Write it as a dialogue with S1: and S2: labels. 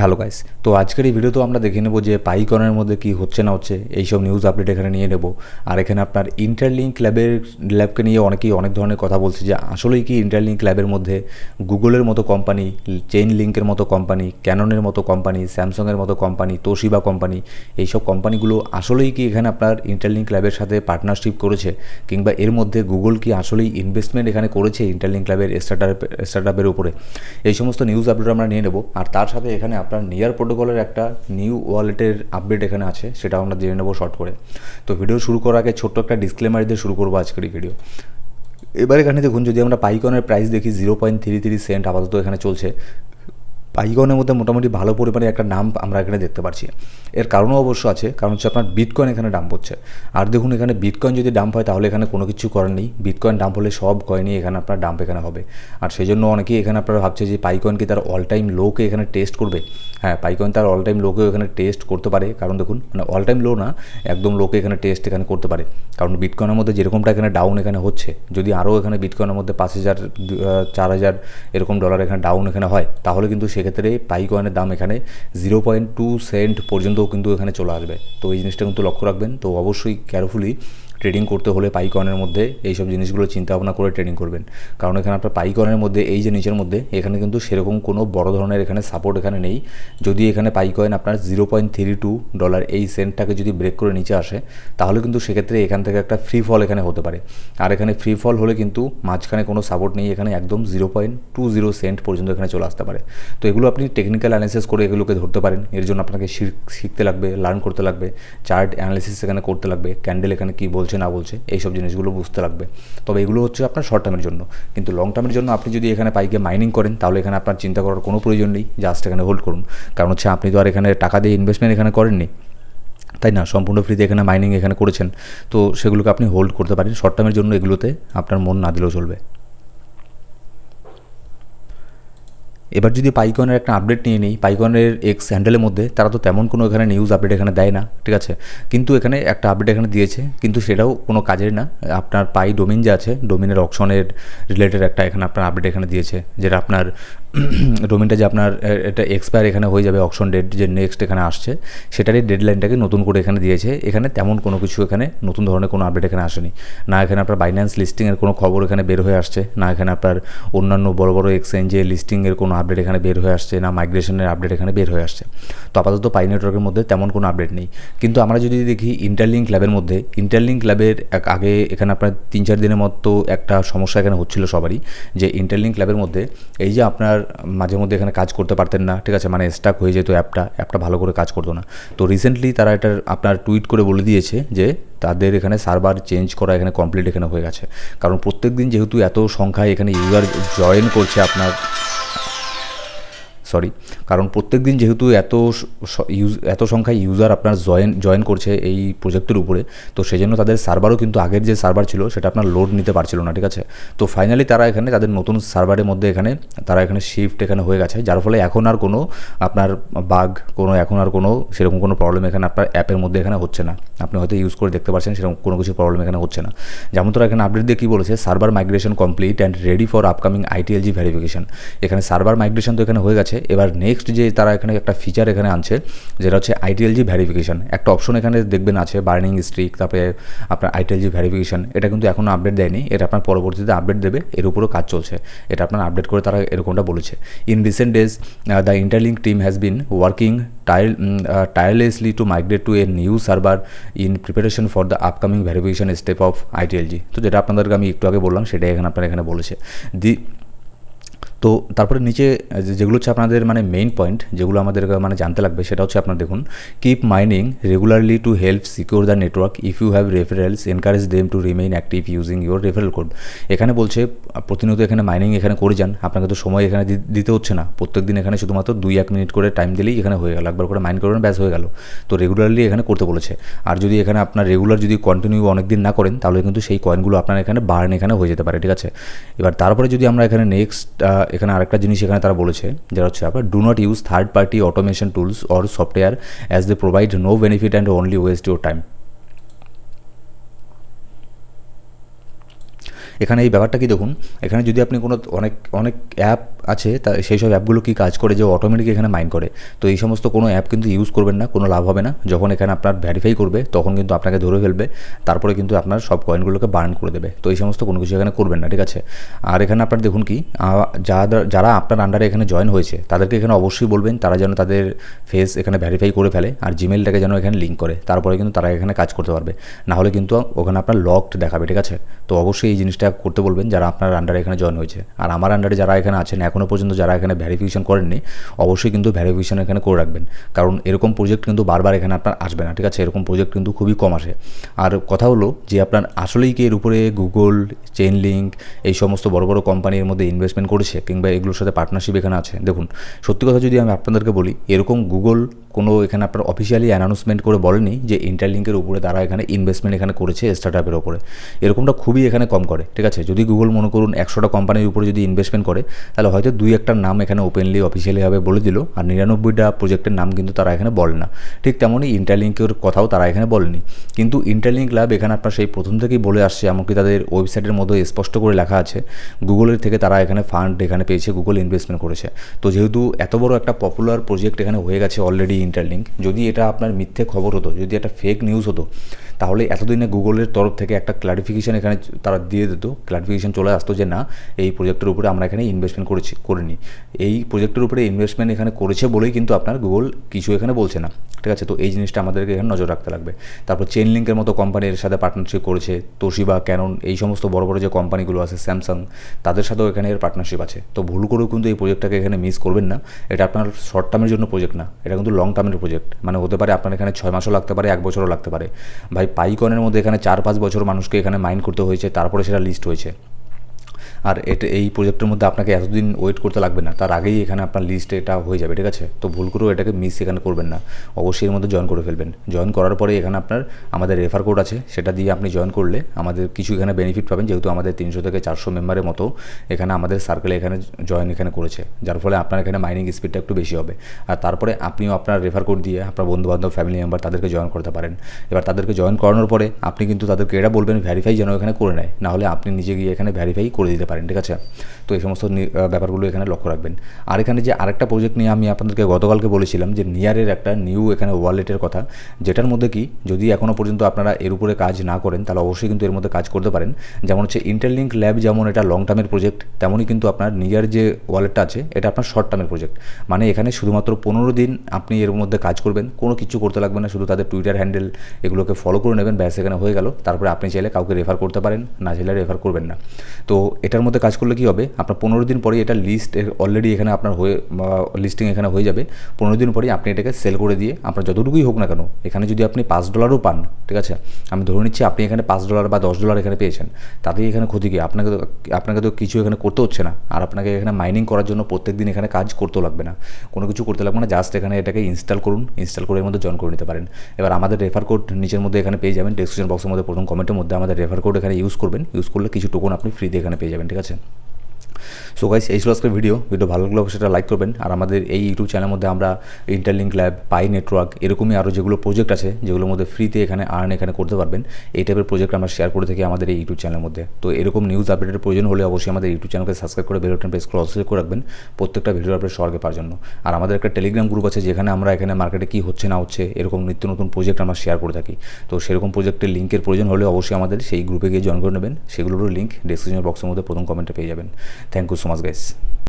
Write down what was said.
S1: Hello guys তো আজকের এই ভিডিওতেও আমরা দেখে নেব যে পাইকনের মধ্যে কি হচ্ছে না হচ্ছে, এইসব নিউজ আপডেট এখানে নিয়ে নেব। আর এখানে আপনার ইন্টারলিঙ্ক ল্যাবের ল্যাবকে নিয়ে অনেকেই অনেক ধরনের কথা বলছে যে আসলেই কি ইন্টারলিঙ্ক ল্যাবের মধ্যে গুগলের মতো কোম্পানি চেইন লিঙ্কের মতো কোম্পানি ক্যাননের মতো কোম্পানি স্যামসংয়ের মতো কোম্পানি তোশিবা কোম্পানি এইসব কোম্পানিগুলো আসলেই কি এখানে আপনার ইন্টারলিঙ্ক ল্যাবের সাথে পার্টনারশিপ করেছে? কিংবা এর মধ্যে গুগল কি আসলেই ইনভেস্টমেন্ট এখানে করেছে ইন্টারলিঙ্ক ল্যাবের স্টার্টআপ স্টার্টআপের উপরে? এই সমস্ত নিউজ আপডেট আমরা নিয়ে নেব। আর তার সাথে এখানে আপনার নিয়ার প্রোটোকলের একটা নিউ ওয়ালেটের আপডেট এখানে আছে, সেটাও আমরা জেনে নেব শর্ট করে। তো ভিডিও শুরু করার আগে ছোট্ট একটা ডিসক্লেমার দিয়ে শুরু করব আজকের এই ভিডিও এবার এখানে দেখুন, যদি আমরা পাইকনের প্রাইস দেখি zero point three three cent আপাতত এখানে চলছে। পাইকনের মধ্যে মোটামুটি ভালো পরিমাণে একটা নাম আমরা এখানে দেখতে পাচ্ছি। এর কারণও অবশ্য আছে, কারণ হচ্ছে আপনার বিটকয়েন এখানে ডাম্প হচ্ছে। আর দেখুন, এখানে বিটকয়েন যদি ডাম্প হয়, তাহলে এখানে কোনো কিছু করার নেই। বিটকয়েন ডাম্প হলে সব কয়েনই এখানে আপনার ডাম্প এখানে হবে। আর সেই জন্য অনেকেই এখানে আপনারা ভাবছে যে পাইকয়েন কি তার অল টাইম লোকে এখানে টেস্ট করবে? হ্যাঁ পাইকয়েন তার অল টাইম লোকেও এখানে টেস্ট করতে পারে। কারণ দেখুন মানে অল টাইম লো না, একদম লোকে এখানে টেস্ট এখানে করতে পারে। কারণ বিটকয়েনের মধ্যে যেরকমটা এখানে ডাউন এখানে হচ্ছে, যদি আরও এখানে বিটকয়েনের মধ্যে পাঁচ হাজার চার হাজার এরকম ডলার এখানে ডাউন এখানে হয়, তাহলে কিন্তু সেক্ষেত্রে পাইকয়নের কয়েনের দাম এখানে জিরো পয়েন্ট টু সেন্ট পর্যন্তও কিন্তু এখানে চলে আসবে। তো এই জিনিসটা কিন্তু লক্ষ্য রাখবেন। তো অবশ্যই কেয়ারফুলি ট্রেডিং করতে হলে পাইকনের মধ্যে এইসব জিনিসগুলো চিন্তা ভাবনা করে ট্রেডিং করবেন। কারণ এখানে আপনার পাইকনের মধ্যে, এই যে নিচের মধ্যে, এখানে কিন্তু সেরকম কোনো বড় ধরনের এখানে সাপোর্ট এখানে নেই। যদি এখানে পাইকয়েন আপনার zero point three two dollar এই সেন্টটাকে যদি ব্রেক করে নিচে আসে, তাহলে কিন্তু সেক্ষেত্রে এখান থেকে একটা ফ্রি ফল এখানে হতে পারে। আর এখানে ফ্রি ফল হলে কিন্তু মাঝখানে কোনো সাপোর্ট নেই, এখানে একদম zero point two zero cent পর্যন্ত এখানে চলে আসতে পারে। তো এগুলো আপনি টেকনিক্যাল অ্যানালিসিস করে এগুলোকে ধরতে পারেন। এর জন্য আপনাকে শিখতে লাগবে লার্ন করতে লাগবে চার্ট অ্যানালিসিস এখানে করতে লাগবে ক্যান্ডেল এখানে কী বলছে না বলছে, এইসব সব জিনিসগুলো বুঝতে লাগবে। তবে এগুলো হচ্ছে আপনার শর্ট টার্মের জন্য। কিন্তু লং টার্মের জন্য আপনি যদি এখানে পাইকে মাইনিং করেন, তাহলে এখানে আপনার চিন্তা করার কোনো প্রয়োজন নেই। জাস্ট এখানে হোল্ড করুন। কারণ হচ্ছে আপনি তো আর এখানে টাকা দিয়ে ইনভেস্টমেন্ট এখানে করেননি। তাই না? সম্পূর্ণ ফ্রিতে এখানে মাইনিং এখানে করেছেন। তো সেগুলোকে আপনি হোল্ড করতে পারেন। শর্ট টার্মের জন্য এগুলোতে আপনার মন না দিলেও চলবে। এবার যদি পাইকনের একটা আপডেট নিয়ে নিই পাইকনের এক্স হ্যান্ডেলের মধ্যে, তারা তো তেমন কোনো এখানে নিউজ আপডেট এখানে দেয় না, ঠিক আছে? কিন্তু এখানে একটা আপডেট এখানে দিয়েছে, কিন্তু সেটাও কোনো কাজের না। আপনার পাই ডোমিন যে আছে ডোমিনের অপশনের রিলেটেড একটা এখানে আপনার আপডেট এখানে দিয়েছে, যেটা আপনার ডোমিনটা যে আপনার এটা এক্সপায়ার এখানে হয়ে যাবে অপশন ডেট যে নেক্সট এখানে আসছে, সেটারই ডেডলাইনটাকে নতুন করে এখানে দিয়েছে। এখানে তেমন কোনো কিছু এখানে নতুন ধরনের কোনো আপডেট এখানে আসেনি। না এখানে আপনার বাইন্যান্স লিস্টিংয়ের কোনো খবর এখানে বের হয়ে আসছে, না এখানে আপনার অন্যান্য বড় বড় এক্সচেঞ্জে লিস্টিংয়ের কোনো আপডেট এখানে বের হয়ে আসছে না মাইগ্রেশনের আপডেট এখানে বের হয়ে আসছে। তো আপাতত পাই নেটওয়ার্কের মধ্যে তেমন কোনো আপডেট নেই। কিন্তু আমরা যদি দেখি ইন্টারলিঙ্ক ল্যাবের মধ্যে ইন্টারলিঙ্ক ল্যাবের আগে এখানে আপনার তিন চার দিনের মতো একটা সমস্যা এখানে হচ্ছিল সবারই, যে ইন্টারলিঙ্ক ল্যাবের মধ্যে এই যে আপনার মাঝে মধ্যে এখানে কাজ করতে পারতেন না, ঠিক আছে? মানে স্টাক হয়ে যেত অ্যাপটা অ্যাপটা ভালো করে কাজ করতো না। তো রিসেন্টলি তারা এটার আপনার টুইট করে বলে দিয়েছে যে তাদের এখানে সার্ভার চেঞ্জ করা এখানে কমপ্লিট এখানে হয়ে গেছে। কারণ প্রত্যেক দিন যেহেতু এত সংখ্যায় এখানে ইউজার জয়েন করছে আপনার সরি কারণ প্রত্যেক দিন যেহেতু এত ইউজ এত সংখ্যায় ইউজার আপনার জয়েন জয়েন করছে এই প্রজেক্টের উপরে, তো সেই জন্য তাদের সার্ভারও কিন্তু আগের যে সার্ভার ছিল সেটা আপনার লোড নিতে পারছিল না, ঠিক আছে? তো ফাইনালি তারা এখানে, তাদের নতুন সার্ভারের মধ্যে এখানে, তারা এখানে শিফট এখানে হয়ে গেছে, যার ফলে এখন আর কোনো আপনার বাগ কোনো, এখন আর কোনো সেরকম কোনো প্রবলেম এখানে আপনার অ্যাপের মধ্যে এখানে হচ্ছে না। আপনি হয়তো ইউজ করে দেখতে পাচ্ছেন সেরকম কোনো কিছু প্রবলেম এখানে হচ্ছে না। যেমন তারা এখানে আপডেট দিয়ে কী বলেছে server migration complete and ready for upcoming ITLG verification এখানে সার্ভার মাইগ্রেশন তো এখানে হয়ে গেছে এবার নেক্সট যে তারা এখানে একটা ফিচার এখানে আনছে, যেটা হচ্ছে আইটিএলজি ভ্যারিফিকেশন একটা অপশন এখানে দেখবেন আছে বার্নিং স্ট্রিক তারপরে আপনার আইটিএলজি ভ্যারিফিকেশন এটা কিন্তু এখনও আপডেট দেয়নি, এটা আপনার পরবর্তীতে আপডেট দেবে, এর উপরও কাজ চলছে। এটা আপনার আপডেট করে তারা এরকমটা বলেছে। In recent days the Interlink team has been working tile tirelessly to migrate to a new server in preparation for the upcoming verification step of ITLG তো যেটা আপনাদেরকে আমি একটু আগে বললাম, সেটাই এখানে আপনারা এখানে বলেছে। দি তো তারপরে নিচে যেগুলো হচ্ছে আপনাদের মানে মেইন পয়েন্ট যেগুলো আমাদের মানে জানতে লাগবে, সেটা হচ্ছে আপনার দেখুন keep mining regularly to help secure the network if you have referrals encourage them to remain active using your referral code এখানে বলছে প্রতিনিয়ত এখানে মাইনিং এখানে করে যান, আপনাকে তো সময় এখানে দিতে হচ্ছে না। প্রত্যেক দিন এখানে শুধুমাত্র দুই, এক মিনিট করে টাইম দিলেই এখানে হয়ে গেল। একবার করে মাইন করবেন ব্যাস হয়ে গেল। তো রেগুলারলি এখানে করতে বলেছে। আর যদি এখানে আপনার রেগুলার যদি কন্টিনিউ অনেক দিন না করেন, তাহলে কিন্তু সেই কয়েনগুলো আপনার এখানে বার্ন এখানে হয়ে যেতে পারে, ঠিক আছে? এবার তারপরে যদি আমরা এখানে নেক্সট এখানে আরেকটা জিনিস এখানে তারা বলেছে, যেটা হচ্ছে আপনার do not use third party automation tools or software as they provide no benefit and only waste your time এখানে এই ব্যাপারটা কি দেখুন, এখানে যদি আপনি কোনো অনেক অনেক অ্যাপ আছে, তা সেই সব অ্যাপগুলো কি কাজ করে যে অটোমেটিক এখানে মাইন করে? তো এই সমস্ত কোনো অ্যাপ কিন্তু ইউজ করবেন না, কোনো লাভ হবে না। যখন এখানে আপনার ভ্যারিফাই করবে, তখন কিন্তু আপনাকে ধরে ফেলবে, তারপরে কিন্তু আপনার সব কয়েনগুলোকে বার্ন করে দেবে। তো এই সমস্ত কোনো কিছু এখানে করবেন না, ঠিক আছে? আর এখানে আপনার দেখুন কি যারা যারা আপনার আন্ডারে এখানে জয়েন হয়েছে, তাদেরকে এখানে অবশ্যই বলবেন, তারা যেন তাদের ফেস এখানে ভ্যারিফাই করে ফেলে আর জিমেলটাকে যেন এখানে লিঙ্ক করে। তারপরে কিন্তু তারা এখানে কাজ করতে পারবে। না হলে কিন্তু ওখানে আপনার লকড দেখাবে, ঠিক আছে? তো অবশ্যই এই জিনিসটা করতে বলবেন, যারা আপনার আন্ডারে এখানে জয়েন হয়েছে। আর আমার আন্ডারে যারা এখানে আছেন এখনও পর্যন্ত যারা এখানে ভ্যারিফিকেশন করেননি, অবশ্যই কিন্তু ভ্যারিফিকেশন এখানে করে রাখবেন। কারণ এরকম প্রজেক্ট কিন্তু বারবার এখানে আপনার আসবে না, ঠিক আছে? এরকম প্রজেক্ট কিন্তু খুবই কম আসে। আর কথা হলো যে আপনার আসলেই কি এর উপরে গুগল চেইন লিঙ্ক এই সমস্ত বড় বড় কোম্পানির মধ্যে ইনভেস্টমেন্ট করেছে কিংবা এগুলোর সাথে পার্টনারশিপ এখানে আছে? দেখুন, সত্যি কথা যদি আমি আপনাদেরকে বলি, এরকম গুগল কোনো এখানে আপনার অফিসিয়ালি অ্যানাউন্সমেন্ট করে বলেনি যে ইন্টারলিঙ্কের উপরে তারা এখানে ইনভেস্টমেন্ট এখানে করেছে স্টার্টআপের উপরে এরকমটা খুবই এখানে কম করে, ঠিক আছে? যদি গুগল মনে করুন একশোটা কোম্পানির উপরে যদি ইনভেস্টমেন্ট করে, তাহলে হয়তো দুই একটার নাম এখানে ওপেনলি অফিসিয়ালিভাবে বলে দিল, আর নিরানব্বইটা প্রজেক্টের নাম কিন্তু তারা এখানে বলে না। ঠিক তেমনই ইন্টারলিঙ্কের কথাও তারা এখানে বলেনি। কিন্তু ইন্টারলিঙ্ক ল্যাব এখানে আপনার সেই প্রথম থেকেই বলে আসছে, এমনকি তাদের ওয়েবসাইটের মধ্যে স্পষ্ট করে লেখা আছে গুগলের থেকে তারা এখানে ফান্ড এখানে পেয়েছে গুগল ইনভেস্টমেন্ট করেছে। তো যেহেতু এত বড় একটা পপুলার প্রজেক্ট এখানে হয়ে গেছে অলরেডি ইন্টারলিঙ্ক যদি এটা আপনার মিথ্যে খবর হতো, যদি একটা ফেক নিউজ হতো, তাহলে এতদিনে গুগলের তরফ থেকে একটা ক্লারিফিকেশান এখানে তারা দিয়ে দিত ক্লারিফিকেশান চলে আসতো যে না, এই প্রজেক্টের উপরে আমরা এখানে ইনভেস্টমেন্ট করেছি। করিনি। এই প্রজেক্টের উপরে ইনভেস্টমেন্ট এখানে করেছে বলেই কিন্তু আপনার গুগল কিছু এখানে বলছে না। ঠিক আছে? তো এই জিনিসটা আমাদেরকে এখানে নজর রাখতে লাগবে। তারপর চেন লিঙ্কের মতো কোম্পানির সাথে পার্টনারশিপ করেছে তোশিবা ক্যানন এই সমস্ত বড় বড় যে কোম্পানিগুলো আছে স্যামসাং তাদের সাথেও এখানে এর পার্টনারশিপ আছে। তো ভুল করেও কিন্তু এই প্রজেক্টটাকে এখানে মিস করবেন না। এটা আপনার শর্ট টার্মের জন্য প্রজেক্ট না, এটা কিন্তু লং টার্মের প্রজেক্ট মানে হতে পারে আপনার এখানে ছয় মাসও লাগতে পারে, এক বছরও লাগতে পারে। ভাই পাইকনের মধ্যে এখানে চার, পাঁচ বছর মানুষকে এখানে মাইন্ড করতে হয়েছে, তারপরে সেটা লিস্ট হয়েছে। আর এটা এই প্রজেক্টের মধ্যে আপনাকে এতদিন ওয়েট করতে লাগবে না। তার আগেই এখানে আপনার লিস্টে এটা হয়ে যাবে, ঠিক আছে? তো ভুল করেও এটাকে মিস এখানে করবেন না। অবশ্যই এর মধ্যে জয়েন করে ফেলবেন। জয়েন করার পরে এখানে আপনার আমাদের রেফার কোড আছে, সেটা দিয়ে আপনি জয়েন করলে আমাদের কিছু এখানে বেনিফিট পাবেন, যেহেতু আমাদের তিনশো থেকে চারশো মেম্বারের মতো এখানে আমাদের সার্কেলে এখানে জয়েন এখানে করেছে। যার ফলে আপনার এখানে মাইনিং স্পিডটা একটু বেশি হবে। আর তারপরে আপনিও আপনার রেফার কোড দিয়ে আপনার বন্ধুবান্ধব ফ্যামিলি মেম্বার তাদেরকে জয়েন করতে পারেন। এবার তাদেরকে জয়েন করানোর পরে আপনি কিন্তু তাদেরকে এটা বলবেন ভ্যারিফাই যেন এখানে করে নেয়। নাহলে আপনি নিজে গিয়ে এখানে ভ্যারিফাই করে দিতে পারেন। ঠিক আছে? তো এই সমস্ত ব্যাপারগুলো এখানে লক্ষ্য রাখবেন। আর এখানে যে আরেকটা প্রজেক্ট নিয়ে আমি আপনাদেরকে গতকালকে বলেছিলাম যে নিয়ারের একটা নিউ এখানে ওয়ালেটের কথা, যেটার মধ্যে কি, যদি এখনও পর্যন্ত আপনারা এর উপরে কাজ না করেন, তাহলে অবশ্যই কিন্তু এর মধ্যে কাজ করতে পারেন। যেমন হচ্ছে ইন্টারলিঙ্ক ল্যাব যেমন এটা লং টার্মের প্রজেক্ট তেমনই কিন্তু আপনার নিয়ার যে ওয়ালেটটা আছে, এটা আপনার শর্ট টার্মের প্রজেক্ট মানে এখানে শুধুমাত্র পনেরো দিন আপনি এর মধ্যে কাজ করবেন, কোনো কিছু করতে লাগবে না, শুধু তাদের টুইটার হ্যান্ডেল এগুলোকে ফলো করে নেবেন, ব্যাস এখানে হয়ে গেল। তারপরে আপনি চাইলে কাউকে রেফার করতে পারেন, না চাইলে রেফার করবেন না। তো এটার মধ্যে কাজ করলে কী হবে? আপনার পনেরো দিন পরে এটা লিস্ট অলরেডি এখানে আপনার হয়ে লিস্টিং এখানে হয়ে যাবে। পনেরো দিন পরেই আপনি এটাকে সেল করে দিয়ে আপনার যতটুকুই হোক না কেন, এখানে যদি আপনি পাঁচ ডলারও পান, ঠিক আছে? আমি ধরে নিচ্ছি আপনি এখানে পাঁচ ডলার বা দশ ডলার এখানে পেয়েছেন। তাতেই এখানে ক্ষতি কি? আপনাকে তো আপনাকে তো কিছু এখানে করতে হচ্ছে না। আর আপনাকে এখানে মাইনিং করার জন্য প্রত্যেক দিন এখানে কাজ করতেও লাগবে না। কোনো কিছু করতে লাগবে না জাস্ট এখানে এটাকে ইনস্টল করুন ইনস্টল করে এর মধ্যে জয়েন করে নিতে পারেন। এবার আমাদের রেফার কোড নিচের মধ্যে এখানে পেয়ে যাবেন ডিসক্রিপশন বক্সের মধ্যে, প্রথম কমেন্টের মধ্যে আমাদের রেফার কোড এখানে ইউজ করবেন। ইউজ করলে কিছু টোকন আপনি ফ্রিতে এখানে পেয়ে যাবেন। ঠিক আছে? সো গাইস এই ছিল আজকের ভিডিও ভিডিও ভালো লাগলে সেটা লাইক করবেন। আর আমাদের এই ইউটিউব চ্যানেলের মধ্যে আমরা ইন্টারলিঙ্ক ল্যাব পাই নেটওয়ার্ক এরকমই আরও যেগুলো প্রজেক্ট আছে, যেগুলোর মধ্যে ফ্রিতে এখানে আর্ন এখানে করতে পারবেন, এই টাইপের প্রজেক্ট আমরা শেয়ার করে থাকি আমাদের এই ইউটিউব চ্যানেলের মধ্যে। তো এরকম নিউজ আপডেটের প্রয়োজন হলে অবশ্যই আমাদের ইউটিউব চ্যানেলকে সাবস্ক্রাইব করে বেলটন প্রেস করে অবশ্যই করে রাখবেন, প্রত্যেকটা ভিডিও আপডেট সরকার পাওয়ার জন্য। আর আমাদের একটা টেলিগ্রাম গ্রুপ আছে, যেখানে আমরা এখানে মার্কেটে কী হচ্ছে না হচ্ছে, এরকম নিত্য নতুন প্রজেক্ট আমরা শেয়ার করে থাকি। তো সেরকম প্রজেক্টের লিঙ্কের প্রয়োজন হলে অবশ্যই আমাদের সেই গ্রুপে গিয়ে জয়েন করে নেবেন, সেগুলোরও লিঙ্ক ডিসক্রিপশন বক্সের মধ্যে প্রথম কমেন্টে পেয়ে যাবেন। Thank you so much guys